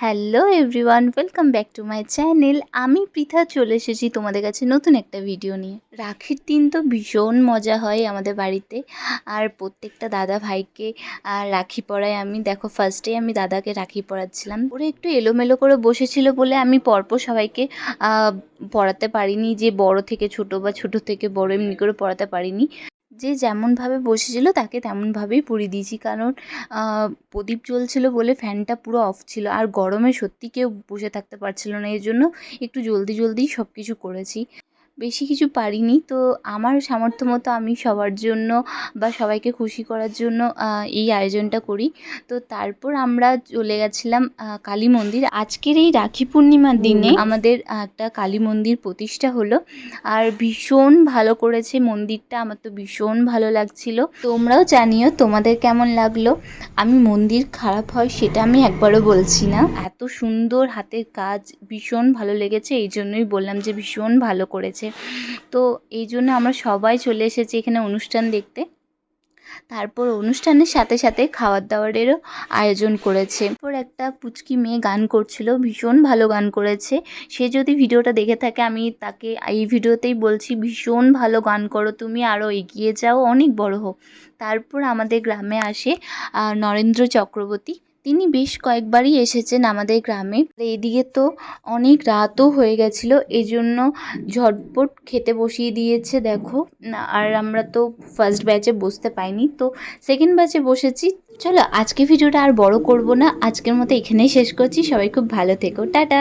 Hello everyone welcome back to my channel আমি পৃথা চলে এসেছি তোমাদের কাছে নতুন একটা ভিডিও নিয়ে। রাখির দিন তো ভীষণ মজা হয় আমাদের বাড়িতে। আর প্রত্যেকটা দাদা ভাইকে রাখি পরাই আমি, দেখো ফার্স্টে আমি দাদাকে রাখি পরাচ্ছিলাম। ওরা একটু এলোমেলো করে বসেছিল বলে আমি পরপর সবাইকে পড়াতে পারিনি যে বড় থেকে ছোট বা ছোট থেকে বড় এমনি করে পড়াতে পারিনি। যে যেমনভাবে বসেছিল, তাকে তেমনভাবেই পুড়িয়ে দিয়েছি। কারণ প্রদীপ জ্বলছিল বলে ফ্যানটা পুরো অফ ছিল। আর গরমে সত্যি কেউ বসে থাকতে পারছিল না। এই জন্য একটু জলদি জলদি সব কিছু করেছি। বেশি কিছু পারিনি। তো আমার সামর্থ্য মতো আমি সবার জন্য বা সবাইকে খুশি করার জন্য এই আয়োজনটা করি। তো তারপর আমরা চলে গেছিলাম কালী মন্দির। আজকের এই রাখি পূর্ণিমার দিনে আমাদের একটা কালী মন্দির প্রতিষ্ঠা হলো। আর ভীষণ ভালো করেছে মন্দিরটা আমার তো ভীষণ ভালো লাগছিল। তোমরাও জানিও তোমাদের কেমন লাগল? আমি মন্দির খারাপ হয় সেটা আমি একবারও বলছি না। এত সুন্দর হাতের কাজ ভীষণ ভালো লেগেছে এই জন্যই বললাম যে ভীষণ ভালো করেছে। তো এই জন্য আমরা সবাই চলে এসেছি এখানে অনুষ্ঠান দেখতে। তারপর অনুষ্ঠানের সাথে সাথে খাওয়ার দাওয়ারেরও আয়োজন করেছে। তারপর একটা পুচকি মেয়ে গান করছিল, ভীষণ ভালো গান করেছে। সে যদি ভিডিওটা দেখে থাকে, আমি তাকে এই ভিডিওতেই বলছি, ভীষণ ভালো গান করো, তুমি আরও এগিয়ে যাও, অনেক বড় হোক। তারপর আমাদের গ্রামে আসে নরেন্দ্র চক্রবর্তী। তিনি বেশ কয়েকবারই এসেছেন আমাদের গ্রামে। এইদিকে তো অনেক রাতও হয়ে গেছিল এই জন্য ঝটপট খেতে বসিয়ে দিয়েছে, দেখো। আর আমরা তো ফার্স্ট ব্যাচে বসতে পাইনি, তো সেকেন্ড ব্যাচে বসেছি। চলো আজকে ভিডিওটা আর বড় করব না, আজকের মতো এখানেই শেষ করছি, সবাই খুব ভালো থেকো, টাটা!